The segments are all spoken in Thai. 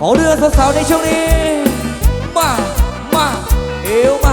ขอเรือสาวๆในช่วงนี้ มา มา เอว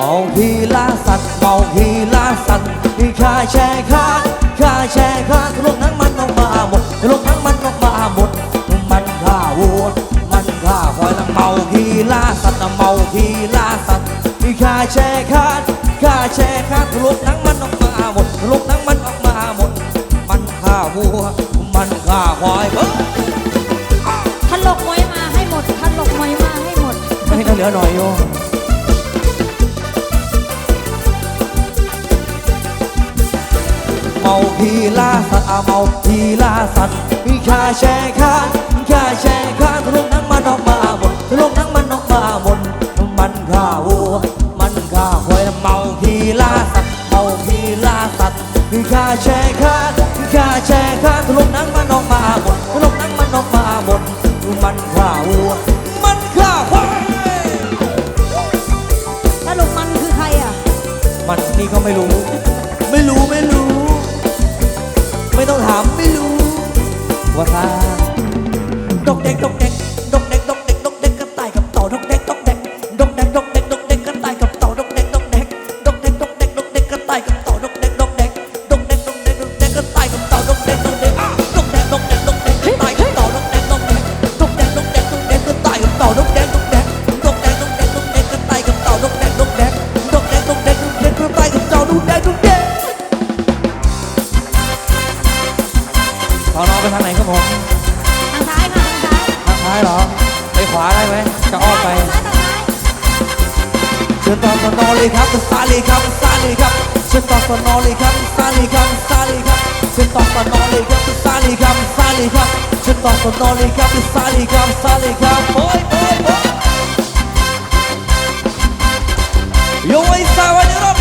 เมางทีลาสัตว์มางทีลาสัตว์ข้าแช่ข้าข้าแช่ข้าลงทั้งมันออกมาหมดลงทั้งมันออกมาหมด มันข้าวัวมันข้าควายเมาทีลาสัตว์เมาทีลาสัตว์ข้าแช่ข้าข้าแช่ข้าลงทั้งมันออกมาหมดลงทั้งมันออกมาหมด มันข้าวัวมันข้าควายเบ้ยทันหลกมวยมาให้หมดทันหลกมวยมาให้หมด ไม่ต้อเหลือหน่อยโย มาพีล่าสัตว์อาเมาพีล่าสัตว์มีค่าแชร์ค่ามีค่าแชร์ค่าทะลุทั้งมันออกมาหมดทะลุทั้งมันออกมาหมดมันข่าวัวมันข่าควายเมาพีล่าสัตว์เมาพีล่าสัตว์มีค่าแชร์ค่ามีค่าแชร์ค่าทะลุทั้งมันออกมาหมดทะลุทั้งมันออกมาหมดมันข่าวัวมันข่าควายสรุปมันคือใครอะ มันนี่ก็ไม่รู้ ไม่รู้ไม่รู้ ไม่ต้องถามไม่รู้ว่าตาตกแดงตกแดงายไว้จะอ้อมไปเชิญต่อสนอเลยครับสาเลยครับสาลีครับเชิญต่อสนอเลยครับสาลีครับสาลีครับเชิญต่อสนอเลยครับสาลีครับสาลีครับเชิญต่อสนอเลยครับสาลีครับสาลีครับโอ้ยโอ้ยโอ้ยโยไอ้สาวไอ้รอบ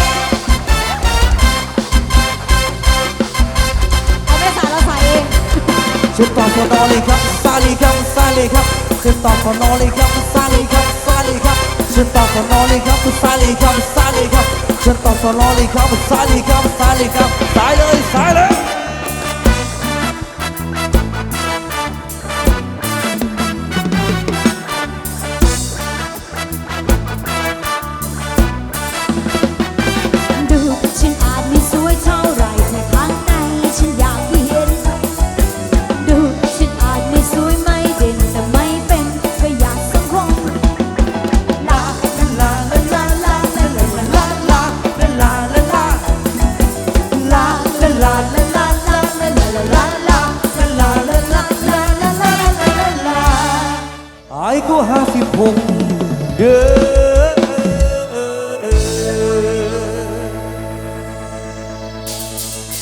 เอาไปสาเราใส่เองเชิญต่อสนอเลยครับสาลีครับสาลีครับ c'est pas comment les gars, tout ça les gars, tout ça les gars. C'est pas comment les gars, tout ça les gars, tout ça les gars. Silence. เด้อ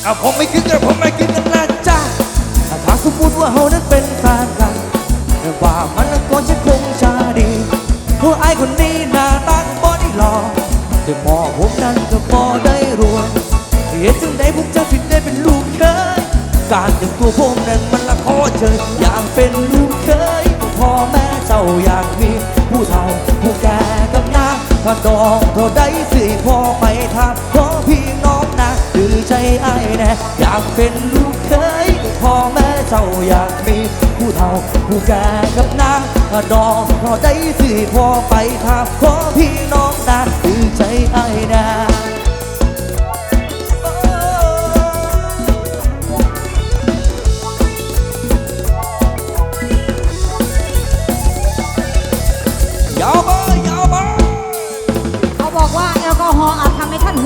เอาผมไม่คิดกันผมไม่คิดกันนะจ้าถ้าสมมติว่าเรานั้นเป็นแฟนกันแต่ว่ามันก็จะคงจะดีเพราะไอ้คนนี้หน้าตั้งบ่ได้หล่อแต่พอผมนั้นก็พอได้รวยเหตุจึงใดผมจะถึงได้เป็นลูกเคยการอย่างตัวผมนั้นมันละขอเจออยากเป็นลูกเคยพ่อแม่เจ้าอยากมี ผู้เฒ่าผู้แก่กับนางถ้าดองเท่าใดสิพ่อไปทำขอพี่น้องนะดื้อใจไอ้แน่อยากเป็นลูกเคยพ่อแม่เจ้าอยากมีผู้เฒ่าผู้แก่กับนางถ้าดองเท่าใดสิพ่อไปทำขอพี่น้องนะดื้อใจไอ้แน่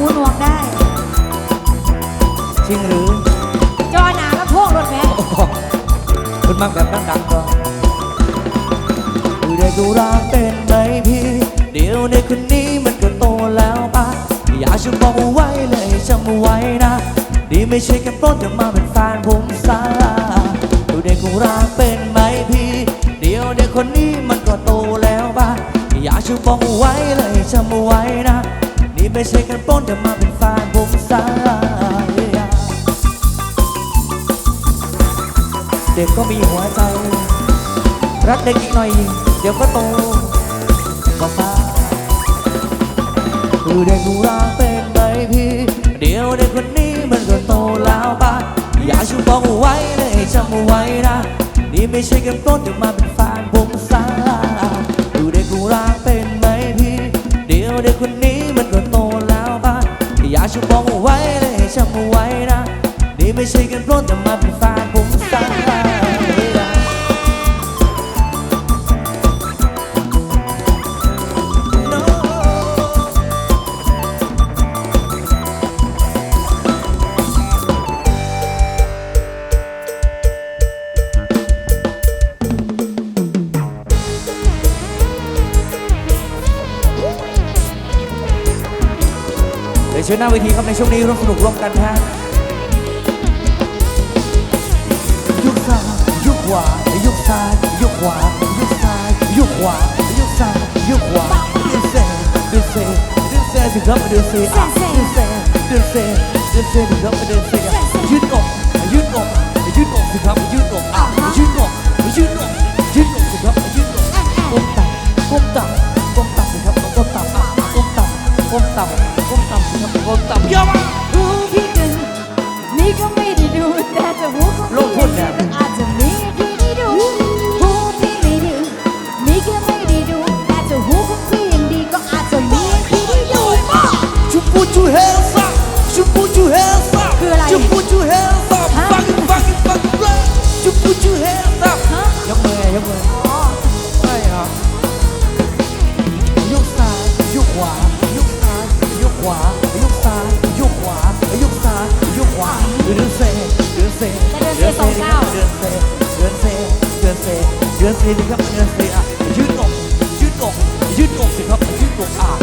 ห้ท่านหูหนวกได้ จริงหรือจอหนาแล้วโพกรถแม่โอ้โหคุณมักแบบดังๆก็ดูได้ดูรักเป็นไหมพี่ เดี๋ยวในคนนี้มันก็โตแล้วปะอยากจะบอกเอาไว้เลยจำเอาไว้นะ ดีไม่ใช่แค่ปล้นจะมาเป็นแฟนผมซะดูได้กูรักเป็นไหมพี่ เดี๋ยวเด็กคนนี้มันก็โตแล้วบ้าอยากชูปองไว้เลยจำเอาไว้นะ นี่ไม่ใช่การปล้นแต่มาเป็นแฟนผมสายเด็กก็มีหัวใจ รักเด็กอีกหน่อย เดี๋ยวก็โตก็ฟ้าคือเด็กดูร่าเป็นใบพี่ เดี๋ยวเด็กคนนี้มันก็โตแล้วป้าอย่าชูบอกไว้เลยจำเอาไว้นะ นี่ไม่ใช่กันต้นเดี๋ยวมาเป็นแฟน เดี๋ยวเชิญหน้าเวทีครับในช่วงนี้ร่วมสนุกร่วมกันนะฮะยุกซ้ายยุกขวายุกซ้ายยุกขวายุกซ้ายยุกขวายุกซ้ายยุกขวาเดือดเซ่เดือดเซ่เดือดเซ่ถึงครับเดือดเซ่เดือดเซ่เดือดเซ่เดือดเซ่ถึงครับเดือดเซ่ยืดอกยืดอกยืดอกสิครับยืดอกอะ ก้มต่ำก้มต่ำสิครับก้มต่ำเยอะมากหูพี่ดึงนี่ก็ไม่ได้ดูแต่จะหูของลงทุพี่นเนี่ย ขวายกซ้ายยกขวายกซ้ายยกขวาเดินเซเดินเซเดินเซสองก้าเดินเซเดินเซเดินเซเดินเซนะครับเดินเซอะยืดอกยืดอกยืดอกสิครับยืดอกอะ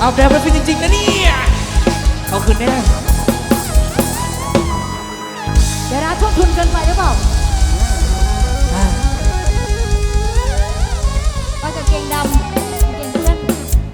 เอาแบบไปฟินจริงๆนะเนี่ยเอาคืนแน่เดี๋ยวนะทุ่มทุนเกินไปหรือเปล่าว่าจะเก่งดำ